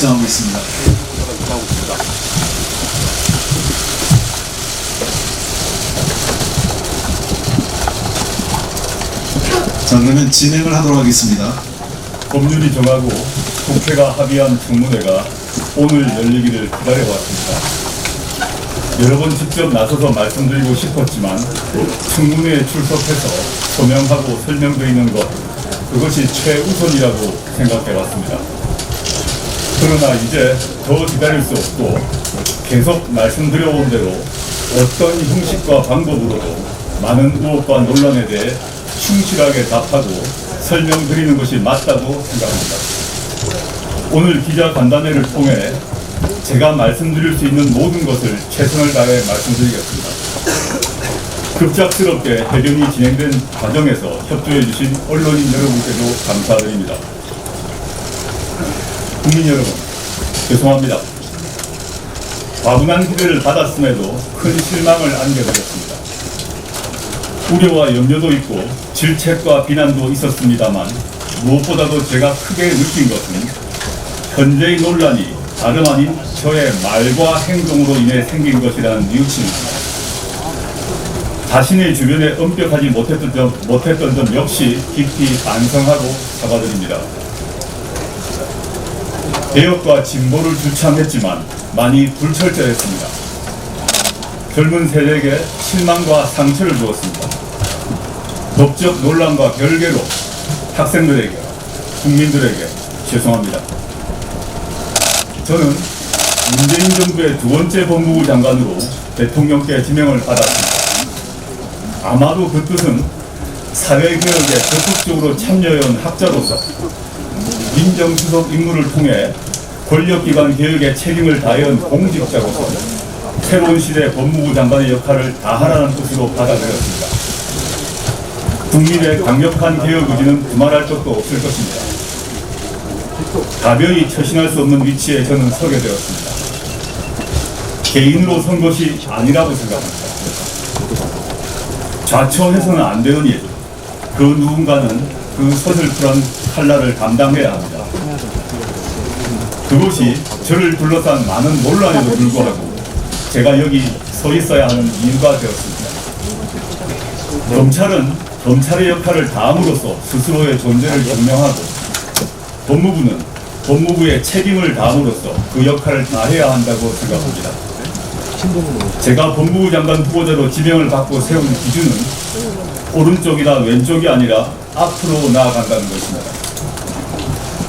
입장하고 있습니다. 자 그러면 진행을 하도록 하겠습니다. 법률이 정하고 국회가 합의한 청문회가 오늘 열리기를 기다려왔습니다. 여러 번 직접 나서서 말씀드리고 싶었지만 청문회에 출석해서 소명하고 설명드리는 것 그것이 최우선이라고 생각해 왔습니다. 그러나 이제 더 기다릴 수 없고 계속 말씀드려온 대로 어떤 형식과 방법으로도 많은 의혹과 논란에 대해 충실하게 답하고 설명드리는 것이 맞다고 생각합니다. 오늘 기자 간담회를 통해 제가 말씀드릴 수 있는 모든 것을 최선을 다해 말씀드리겠습니다. 급작스럽게 해변이 진행된 과정에서 협조해 주신 언론인 여러분께도 감사드립니다. 국민 여러분, 죄송합니다. 과분한 기대를 받았음에도 큰 실망을 안겨드렸습니다. 우려와 염려도 있고 질책과 비난도 있었습니다만 무엇보다도 제가 크게 느낀 것은 현재의 논란이 다름 아닌 저의 말과 행동으로 인해 생긴 것이라는 뉘우침입니다. 자신의 주변에 엄격하지 못했던 점, 못했던 점 역시 깊이 반성하고 사과드립니다. 개혁과 진보를 주창했지만 많이 불철저했습니다. 젊은 세대에게 실망과 상처를 주었습니다. 법적 논란과 별개로 학생들에게, 국민들에게 죄송합니다. 저는 문재인 정부의 두 번째 법무부 장관으로 대통령께 지명을 받았습니다. 아마도 그 뜻은 사회개혁에 적극적으로 참여해온 학자로서 민정수석 임무를 통해 권력기관 개혁에 책임을 다해온 공직자로서 새로운 시대 법무부 장관의 역할을 다하라는 뜻으로 받아들였습니다. 국민의 강력한 개혁 의지는 두말할 것도 없을 것입니다. 가벼이 처신할 수 없는 위치에 저는 서게 되었습니다. 개인으로 선 것이 아니라고 생각합니다. 좌초해서는 안 되는 일, 그 누군가는 그 서슬프한 칼날을 감당해야 합니다. 그것이 저를 둘러싼 많은 논란에도 불구하고 제가 여기 서 있어야 하는 이유가 되었습니다. 검찰은 검찰의 역할을 다함으로써 스스로의 존재를 증명하고 법무부는 법무부의 책임을 다함으로써 그 역할을 다해야 한다고 생각합니다. 제가 법무부 장관 후보자로 지명을 받고 세운 기준은 오른쪽이나 왼쪽이 아니라 앞으로 나아간다는 것입니다.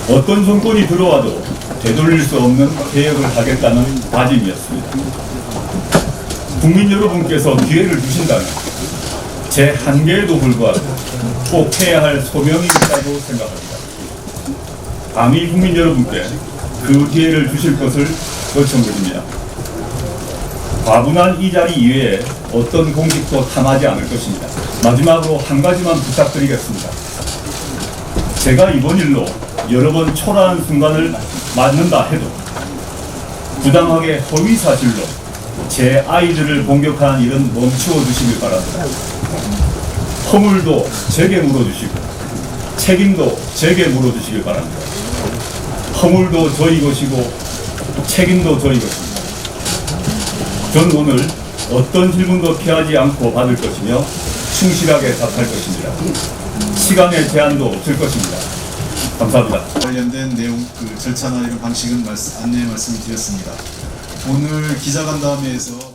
어떤 정권이 들어와도 되돌릴 수 없는 개혁을 하겠다는 다짐이었습니다. 국민 여러분께서 기회를 주신다면 제 한계에도 불구하고 꼭 해야 할 소명이 있다고 생각합니다. 감히 국민 여러분께 그 기회를 주실 것을 요청드립니다. 과분한 이 자리 이외에 어떤 공직도 탐하지 않을 것입니다. 마지막으로 한 가지만 부탁드리겠습니다. 제가 이번 일로 여러 번 초라한 순간을 맞는다 해도 부당하게 허위 사실로 제 아이들을 공격하는 일은 멈추어 주시길 바랍니다. 허물도 제게 물어주시고 책임도 제게 물어주시길 바랍니다. 허물도 저희 것이고 책임도 저희 것입니다. 전 오늘 어떤 질문도 피하지 않고 받을 것이며 충실하게 답할 것입니다. 시간의 제한도 없을 것입니다. 감사합니다. 관련된 내용 그 절차나 이런 방식은 말씀, 안내 말씀을 드렸습니다. 오늘 기자간담회에서